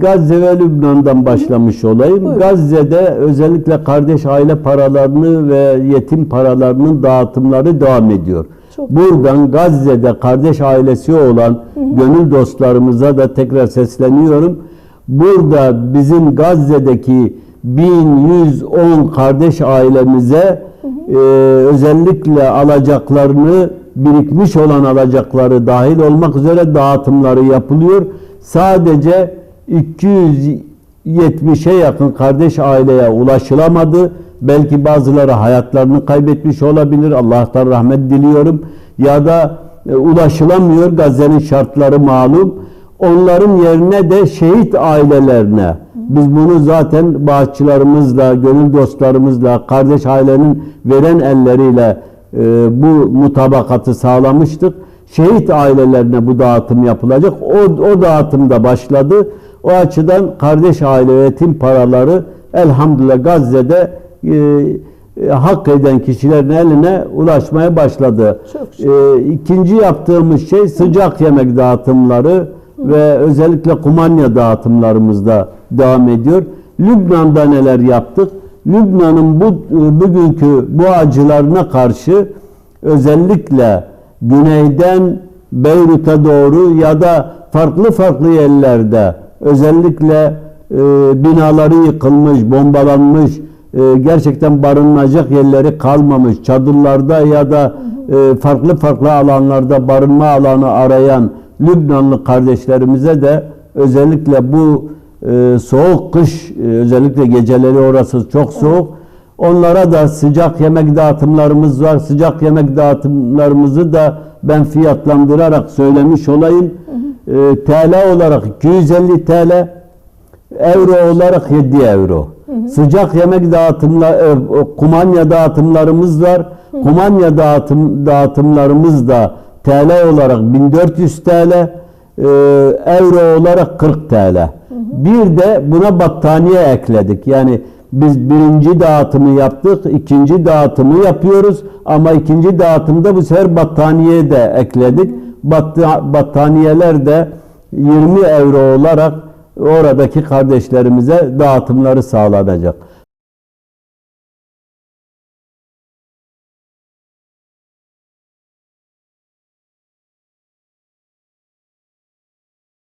Gazze ve Lübnan'dan başlamış olayım. Buyurun. Gazze'de özellikle kardeş aile paralarını ve yetim paralarının dağıtımları devam ediyor. Çok Buradan Gazze'de kardeş ailesi olan gönül dostlarımıza da tekrar sesleniyorum. Burada bizim Gazze'deki 1110 kardeş ailemize e, özellikle alacaklarını birikmiş olan alacakları dahil olmak üzere dağıtımları yapılıyor. Sadece 270'e yakın kardeş aileye ulaşılamadı. Belki bazıları hayatlarını kaybetmiş olabilir. Allah'tan rahmet diliyorum. Ya da e, ulaşılamıyor. Gazze'nin şartları malum. Onların yerine de şehit ailelerine biz bunu zaten bağışçılarımızla, gönül dostlarımızla, kardeş ailenin veren elleriyle e, bu mutabakatı sağlamıştık. Şehit ailelerine bu dağıtım yapılacak. O, o dağıtım da başladı. O açıdan kardeş aile ve yetim paraları elhamdülillah Gazze'de e, e, hak eden kişilerin eline ulaşmaya başladı. E, ikinci yaptığımız şey sıcak yemek dağıtımları ve özellikle kumanya dağıtımlarımızda devam ediyor. Lübnan'da neler yaptık? Lübnan'ın bu bugünkü bu acılarına karşı özellikle güneyden Beyrut'a doğru ya da farklı farklı yerlerde özellikle e, binaları yıkılmış, bombalanmış, e, gerçekten barınacak yerleri kalmamış, çadırlarda ya da e, farklı farklı alanlarda barınma alanı arayan Lübnanlı kardeşlerimize de özellikle bu e, soğuk kış, e, özellikle geceleri orası çok soğuk. Onlara da sıcak yemek dağıtımlarımız var. Sıcak yemek dağıtımlarımızı da ben fiyatlandırarak söylemiş olayım. E, TL olarak 250 TL, euro olarak 7 euro. Sıcak yemek dağıtımla e, kumanya dağıtımlarımız var. Kumanya dağıtım dağıtımlarımız da TL olarak 1400 TL, e, euro olarak 40 TL. Bir de buna battaniye ekledik. Yani biz birinci dağıtımı yaptık, ikinci dağıtımı yapıyoruz ama ikinci dağıtımda bu sefer battaniye de ekledik. Batta- battaniyeler de 20 euro olarak oradaki kardeşlerimize dağıtımları sağlanacak.